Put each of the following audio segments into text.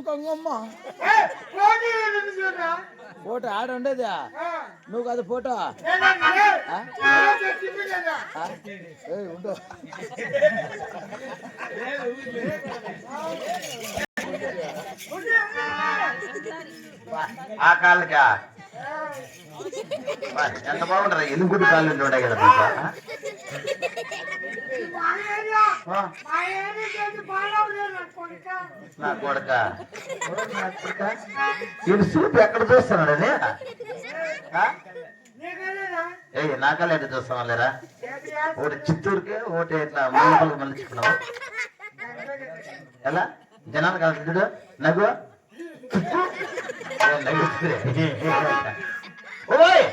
చూడు కొంగమ్మ ఏ, పోటీ ఎందుకు చూడరా? ఫోటో ఆడ ఉండేదా ఆ, నువ్వు కదా ఫోటో నేనండి, ఏ, ఆ? ఏ చెప్పింది లేదా? ఆ? ఏయ్, ఉండు ఉంది, ఉంది. ఆ కాళ్ళకా బా, ఎంత బాగుంటారా ఎలుగుడు కాళ్ళు ఉండే కదా నా కొడుక. ఈయన చూపు ఎక్కడ చూస్తున్నాడు అది ఆ? నీకెళ్ళేదా? ఏయ్ నా కళ్ళు ఎట్లా చూస్తావా లేరా? ఒకటి చిత్తూరుకి ఒకటి ఇట్లా మూలపల్లి మలుచుకున్నావు ఎలా జనాలు కాదు చూడు నవ్వు ఏ, నవ్వుతుంది. ఓయ్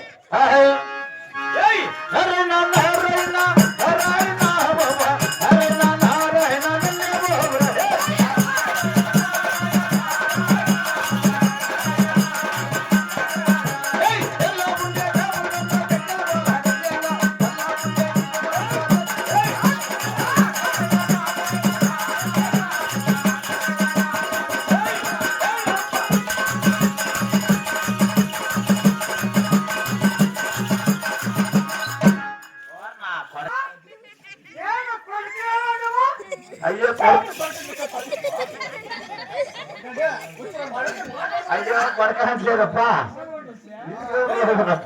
అయ్యో కొడకనట్లేదప్పా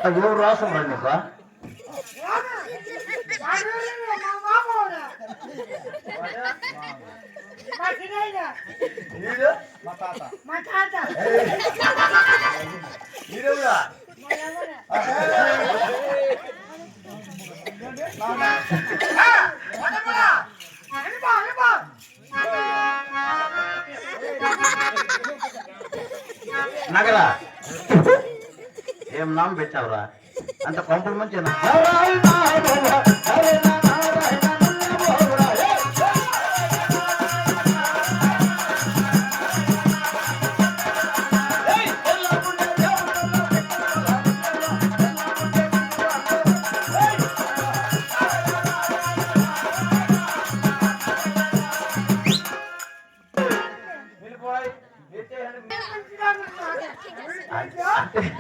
ఎవరు రాసం రా నీకు ఏమో? వాడు మా నగరా. ఏం నామ పెట్టావురా? అంత కొంపల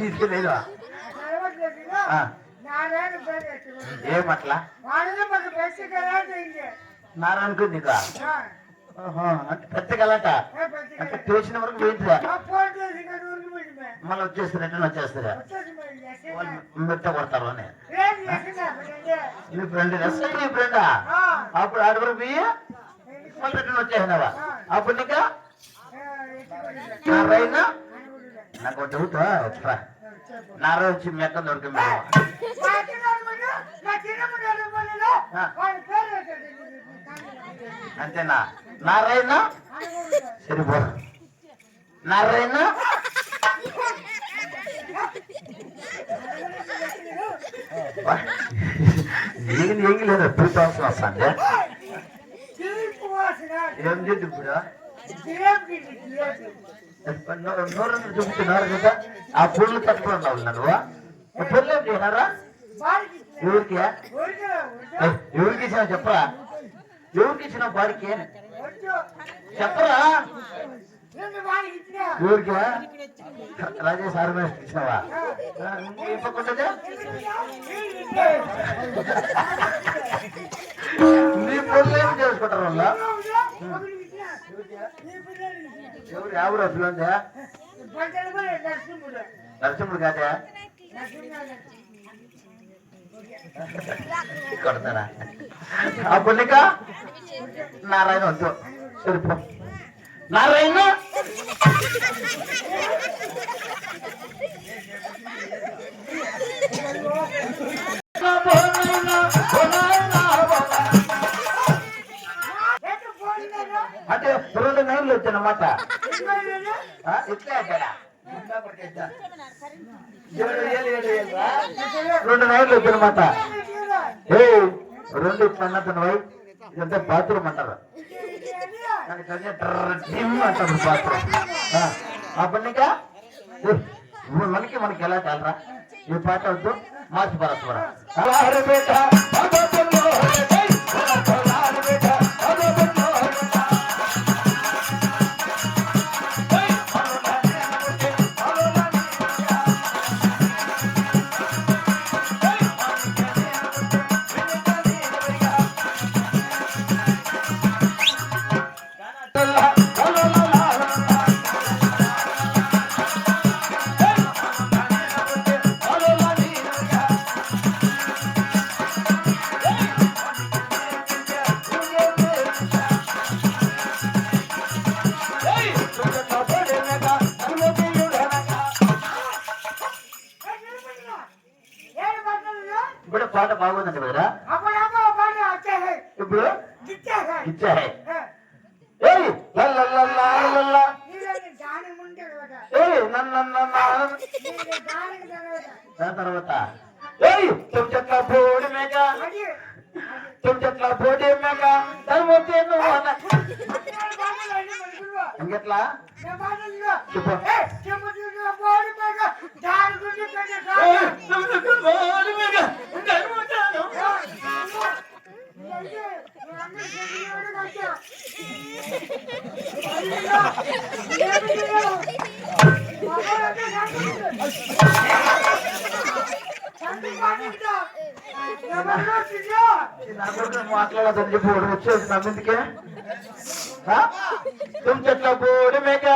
తీసుకెళ్ళేదా అంటే నారాయణ ఏమట్లా నారాయణకు నీకా? అంటే కలట అంటే తెలిసిన వరకు పోయిందిరా. మళ్ళీ వచ్చేస్తారు? రిటర్న్ వచ్చేస్తారా? వచ్చేసి మెట్ట కొడతారు అని. నీ ఫ్రెండ్ ఎస్ఐ నీ ఫ్రెండా అప్పుడు ఆడ వరకు పోయి మళ్ళీ రిటర్న్ వచ్చేసినావా? అప్పుడు నీకా? రైనా? నాకు చదువుతా నా రోజు వచ్చి మెక్క దొరికింది అంతేనా? నారాయణ? సరిపో. నారాయణ? ఏం ఏం లేదు? టూ థౌసండ్ వస్తుంది అంటే ఏం చేద్దు ఇప్పుడు? జిలేబీ చూపుతున్నారు కదా ఆ పుల్లు తట్టుకున్నావు నువ్వు పుల్లు ఏం చేసినారా ఎవరికి ఎవరికి ఇచ్చిన చెప్పరా? ఎవరికి? ఇచ్చిన వారికి చెప్పరా ఎవరికి రాజేష్ ఆర్మేష్ ఇచ్చినవా ఆ, నీ పుల్లు ఏం చేసుకుంటారు వాళ్ళ ఒకరికి ఇచ్చిన. నీ పిల్లలకి ఇచ్చిన. ఎవరు ఎవరు అసలు నరసింహుడు. కాదా? కొడతారా? ఆ పుల్లిక? నారాయణ వద్దు. నారాయణ? రెండు నైన్లు వచ్చానమాట ఏ రెండు ఇట్లా అన్నట్టున్నాయి ఇదంతా బాత్రూమ్ అంటారు. అంటారు బాత్రూమ్. అప్పుడు ఇంకా? మనకి మనకి ఎలా చాలరా ఈ పాట వద్దు మార్చి పరస్పరం ఇప్పుడు దాని ముందు కదా? దానికి తర్వాత? దాని చెట్ల మేక చెట్ల మేక ధర్మతే నువ్వు ఇంకెట్లా చెప్పు బోడి మీద దాని గురించి పెద్ద ఏయ్, తుమ్ చెట్ల బోడి మేక ధర్మతే నువ్వు. ఈ నా కొడుకు మాట్లాడదని చెప్పి వాడు వచ్చేసి నా తుమ్ చెట్ల బోడి మేక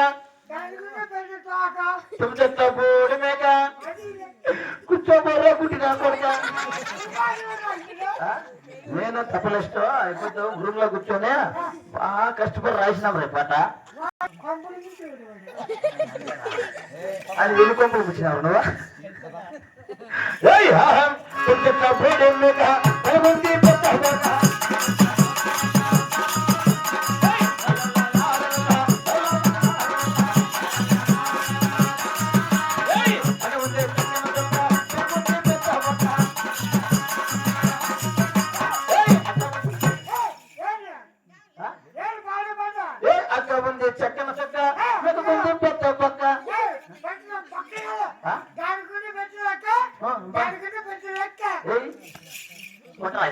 తుమ్ చెట్ల బోడి మేక కూర్చోబోరా కుట్టినా కొడుక నేను తప్పలేస్టో అయిపోతే రూమ్లో కూర్చొని బాగా కష్టపడి రాసినాం రే పాట అది వెనుకొంపలు కూర్చున్నావు నువ్వు ఏయ్, ఆహా, తుమ్ చెట్ల బోడి మేక ధర్మంతి పెద్ద మేక. ఏయ్,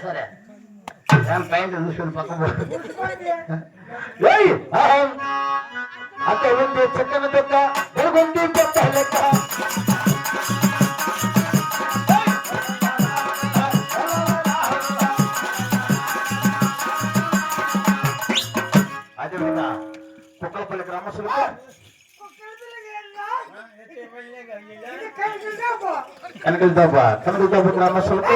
సరే. ఏం పైన చూసుకుని పక్క పో. ఏయ్ ఆహం. అక్క ఉంది చక్కన చక్క వెలుగుంది పెద్ద లెక్క అదేవిధంగా కుక్కలపల్లి గ్రామస్తులకు. కనకలదోబ కనకలదోబ గ్రామస్తులకు.